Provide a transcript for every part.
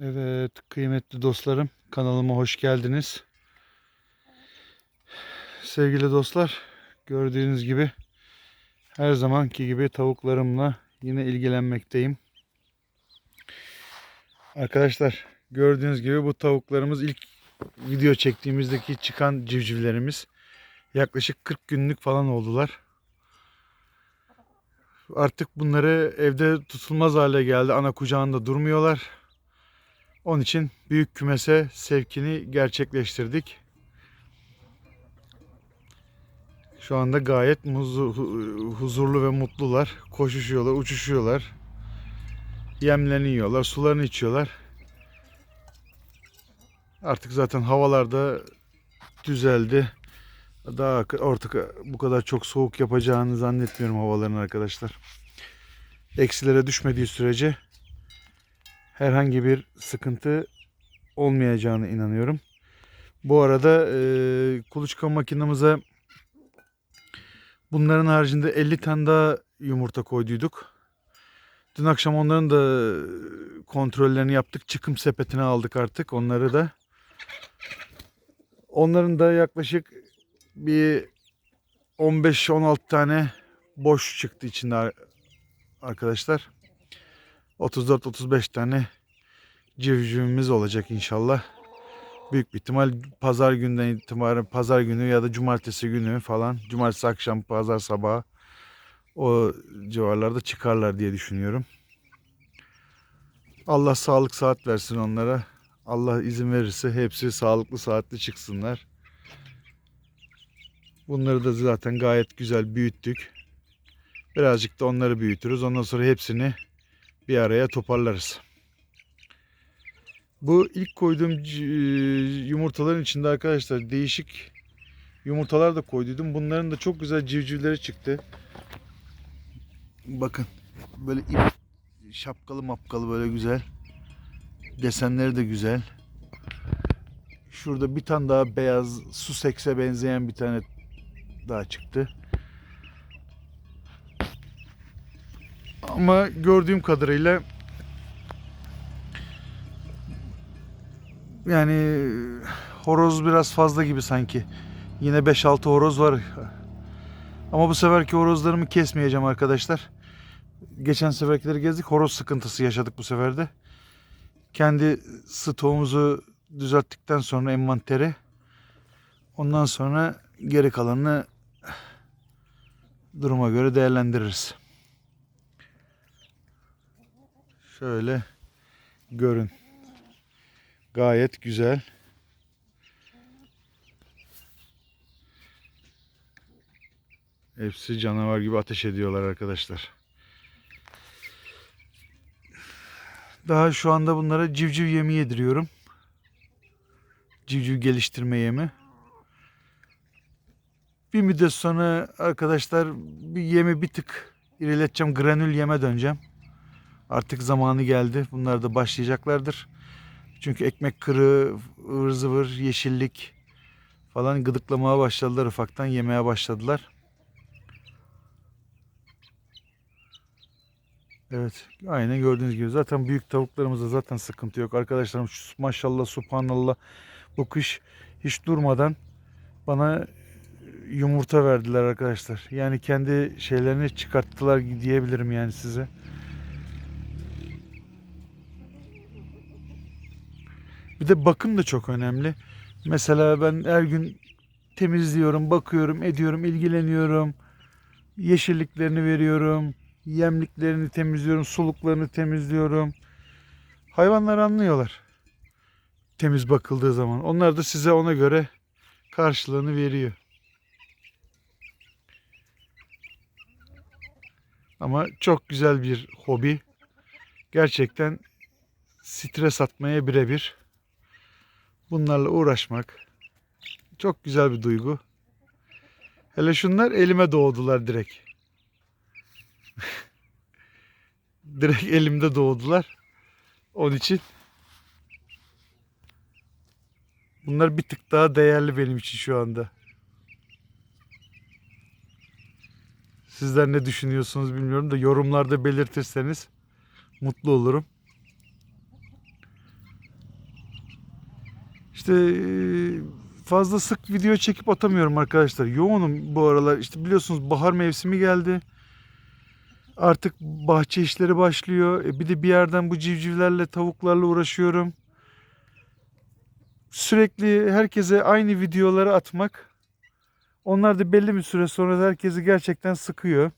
Evet kıymetli dostlarım kanalıma hoş geldiniz. Sevgili dostlar gördüğünüz gibi her zamanki gibi tavuklarımla yine ilgilenmekteyim. Arkadaşlar gördüğünüz gibi bu tavuklarımız ilk video çektiğimizdeki çıkan civcivlerimiz. Yaklaşık 40 günlük falan oldular. Artık bunları evde tutulmaz hale geldi. Ana kucağında durmuyorlar. Onun için büyük kümese sevkini gerçekleştirdik. Şu anda gayet hu- huzurlu ve mutlular. Koşuşuyorlar, uçuşuyorlar. Yemlerini yiyorlar, sularını içiyorlar. Artık zaten havalarda düzeldi. Daha artık bu kadar çok soğuk yapacağını zannetmiyorum havaların arkadaşlar. Eksilere düşmediği sürece herhangi bir sıkıntı olmayacağını inanıyorum. Bu arada e, kuluçka makinamıza bunların haricinde 50 tane daha yumurta koyduyduk. Dün akşam onların da kontrollerini yaptık. Çıkım sepetine aldık artık onları da. Onların da yaklaşık bir 15-16 tane boş çıktı içinde ar- arkadaşlar. 34-35 tane civcivimiz olacak inşallah. Büyük bir ihtimal pazar günden itibaren pazar günü ya da cumartesi günü falan cumartesi akşam pazar sabahı o civarlarda çıkarlar diye düşünüyorum. Allah sağlık saat versin onlara. Allah izin verirse hepsi sağlıklı saatli çıksınlar. Bunları da zaten gayet güzel büyüttük. Birazcık da onları büyütürüz. Ondan sonra hepsini bir araya toparlarız. Bu ilk koyduğum c- yumurtaların içinde arkadaşlar değişik yumurtalar da koyduydum. Bunların da çok güzel civcivleri çıktı. Bakın böyle ip şapkalı mapkalı böyle güzel. Desenleri de güzel. Şurada bir tane daha beyaz su sekse benzeyen bir tane daha çıktı. Ama gördüğüm kadarıyla yani horoz biraz fazla gibi sanki. Yine 5-6 horoz var. Ama bu seferki horozlarımı kesmeyeceğim arkadaşlar. Geçen seferkileri gezdik. Horoz sıkıntısı yaşadık bu sefer de. Kendi stoğumuzu düzelttikten sonra envanteri ondan sonra geri kalanını duruma göre değerlendiririz. Şöyle görün. Gayet güzel. Hepsi canavar gibi ateş ediyorlar arkadaşlar. Daha şu anda bunlara civciv yemi yediriyorum. Civciv geliştirme yemi. Bir müddet sonra arkadaşlar bir yemi bir tık irileteceğim. Granül yeme döneceğim. Artık zamanı geldi. Bunlar da başlayacaklardır. Çünkü ekmek kırığı, ıvır zıvır, yeşillik falan gıdıklamaya başladılar ufaktan. Yemeye başladılar. Evet. Aynen gördüğünüz gibi. Zaten büyük tavuklarımızda zaten sıkıntı yok. Arkadaşlarım maşallah subhanallah bu kış hiç durmadan bana yumurta verdiler arkadaşlar. Yani kendi şeylerini çıkarttılar diyebilirim yani size. Bir de bakım da çok önemli. Mesela ben her gün temizliyorum, bakıyorum, ediyorum, ilgileniyorum. Yeşilliklerini veriyorum. Yemliklerini temizliyorum, suluklarını temizliyorum. Hayvanlar anlıyorlar. Temiz bakıldığı zaman. Onlar da size ona göre karşılığını veriyor. Ama çok güzel bir hobi. Gerçekten stres atmaya birebir. Bunlarla uğraşmak çok güzel bir duygu. Hele şunlar elime doğdular direkt. direkt elimde doğdular. Onun için bunlar bir tık daha değerli benim için şu anda. Sizler ne düşünüyorsunuz bilmiyorum da yorumlarda belirtirseniz mutlu olurum. İşte fazla sık video çekip atamıyorum arkadaşlar. Yoğunum bu aralar. İşte biliyorsunuz bahar mevsimi geldi. Artık bahçe işleri başlıyor. E bir de bir yerden bu civcivlerle, tavuklarla uğraşıyorum. Sürekli herkese aynı videoları atmak onlar da belli bir süre sonra herkesi gerçekten sıkıyor.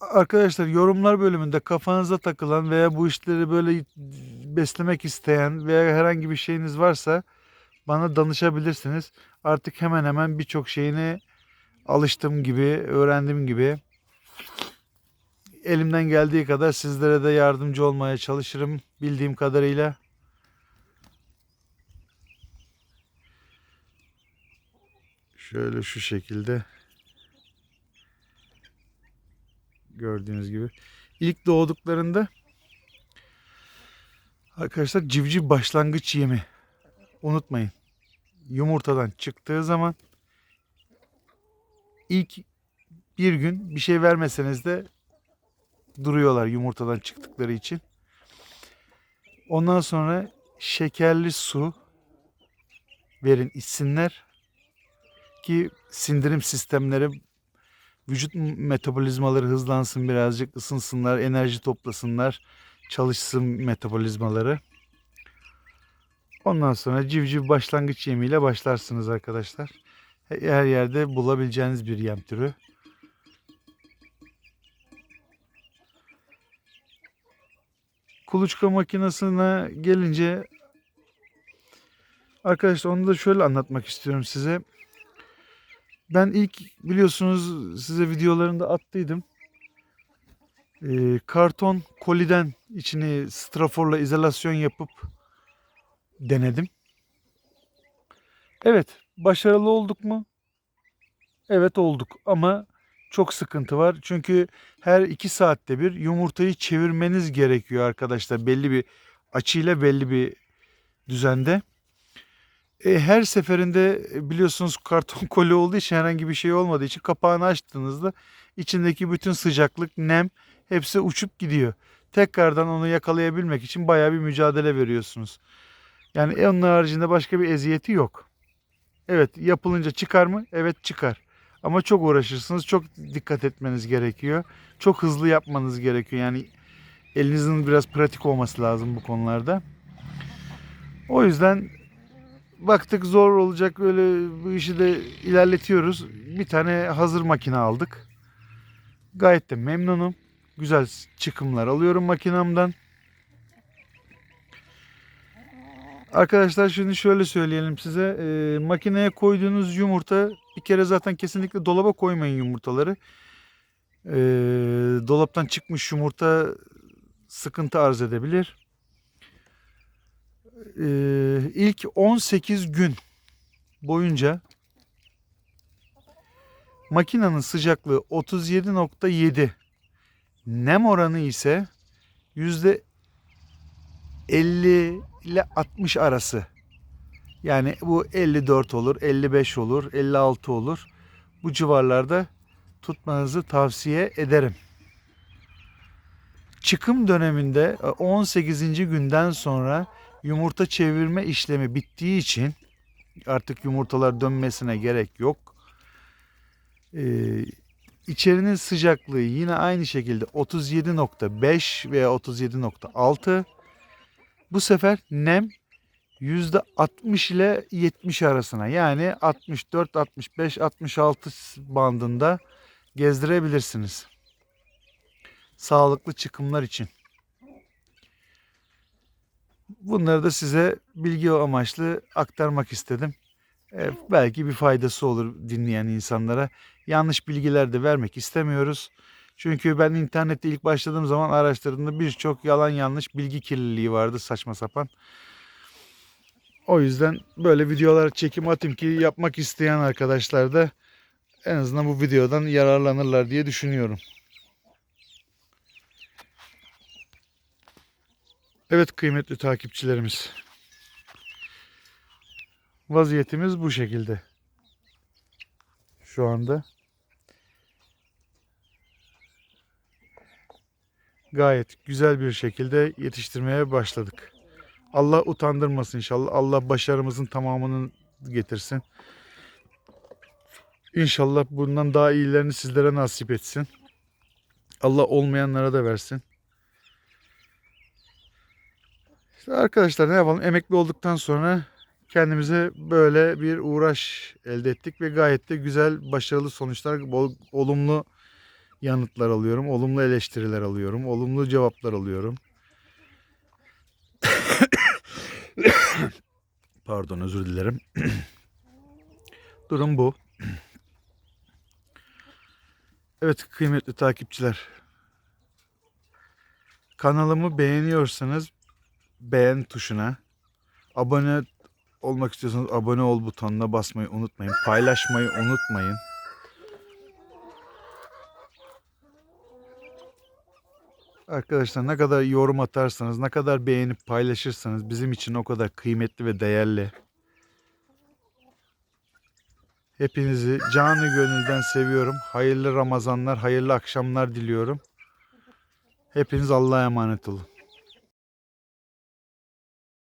Arkadaşlar yorumlar bölümünde kafanıza takılan veya bu işleri böyle beslemek isteyen veya herhangi bir şeyiniz varsa bana danışabilirsiniz. Artık hemen hemen birçok şeyini alıştım gibi, öğrendim gibi. Elimden geldiği kadar sizlere de yardımcı olmaya çalışırım bildiğim kadarıyla. Şöyle şu şekilde gördüğünüz gibi. İlk doğduklarında arkadaşlar civciv başlangıç yemi. Unutmayın. Yumurtadan çıktığı zaman ilk bir gün bir şey vermeseniz de duruyorlar yumurtadan çıktıkları için. Ondan sonra şekerli su verin içsinler ki sindirim sistemleri vücut metabolizmaları hızlansın birazcık ısınsınlar enerji toplasınlar çalışsın metabolizmaları. Ondan sonra civciv başlangıç yemiyle başlarsınız arkadaşlar. Her yerde bulabileceğiniz bir yem türü. Kuluçka makinesine gelince arkadaşlar onu da şöyle anlatmak istiyorum size. Ben ilk biliyorsunuz size videolarında attıydım. Ee, karton koliden içini straforla izolasyon yapıp denedim. Evet, başarılı olduk mu? Evet olduk ama çok sıkıntı var. Çünkü her iki saatte bir yumurtayı çevirmeniz gerekiyor arkadaşlar. Belli bir açıyla belli bir düzende. E, her seferinde e, biliyorsunuz karton koli olduğu için herhangi bir şey olmadığı için kapağını açtığınızda içindeki bütün sıcaklık, nem hepsi uçup gidiyor. Tekrardan onu yakalayabilmek için bayağı bir mücadele veriyorsunuz. Yani onun haricinde başka bir eziyeti yok. Evet yapılınca çıkar mı? Evet çıkar. Ama çok uğraşırsınız. Çok dikkat etmeniz gerekiyor. Çok hızlı yapmanız gerekiyor. Yani elinizin biraz pratik olması lazım bu konularda. O yüzden baktık zor olacak böyle bu işi de ilerletiyoruz. Bir tane hazır makine aldık. Gayet de memnunum. Güzel çıkımlar alıyorum makinamdan. Arkadaşlar şimdi şöyle söyleyelim size. E, makineye koyduğunuz yumurta bir kere zaten kesinlikle dolaba koymayın yumurtaları. E, dolaptan çıkmış yumurta sıkıntı arz edebilir. E, ilk 18 gün boyunca makinenin sıcaklığı 37.7 nem oranı ise yüzde 50 ile 60 arası. Yani bu 54 olur, 55 olur, 56 olur. Bu civarlarda tutmanızı tavsiye ederim. Çıkım döneminde 18. günden sonra yumurta çevirme işlemi bittiği için artık yumurtalar dönmesine gerek yok. Ee, içerinin sıcaklığı yine aynı şekilde 37.5 veya 37.6 bu sefer nem %60 ile 70 arasına yani 64, 65, 66 bandında gezdirebilirsiniz. Sağlıklı çıkımlar için. Bunları da size bilgi amaçlı aktarmak istedim. Ee, belki bir faydası olur dinleyen insanlara. Yanlış bilgiler de vermek istemiyoruz. Çünkü ben internette ilk başladığım zaman araştırdığımda birçok yalan yanlış bilgi kirliliği vardı saçma sapan. O yüzden böyle videolar çekim atayım ki yapmak isteyen arkadaşlar da en azından bu videodan yararlanırlar diye düşünüyorum. Evet kıymetli takipçilerimiz. Vaziyetimiz bu şekilde. Şu anda. gayet güzel bir şekilde yetiştirmeye başladık. Allah utandırmasın inşallah. Allah başarımızın tamamını getirsin. İnşallah bundan daha iyilerini sizlere nasip etsin. Allah olmayanlara da versin. İşte arkadaşlar ne yapalım? Emekli olduktan sonra kendimize böyle bir uğraş elde ettik ve gayet de güzel, başarılı sonuçlar, bol, olumlu yanıtlar alıyorum, olumlu eleştiriler alıyorum, olumlu cevaplar alıyorum. Pardon, özür dilerim. Durum bu. Evet kıymetli takipçiler. Kanalımı beğeniyorsanız beğen tuşuna, abone olmak istiyorsanız abone ol butonuna basmayı unutmayın. Paylaşmayı unutmayın. Arkadaşlar ne kadar yorum atarsanız, ne kadar beğenip paylaşırsanız bizim için o kadar kıymetli ve değerli. Hepinizi canı gönülden seviyorum. Hayırlı Ramazanlar, hayırlı akşamlar diliyorum. Hepiniz Allah'a emanet olun.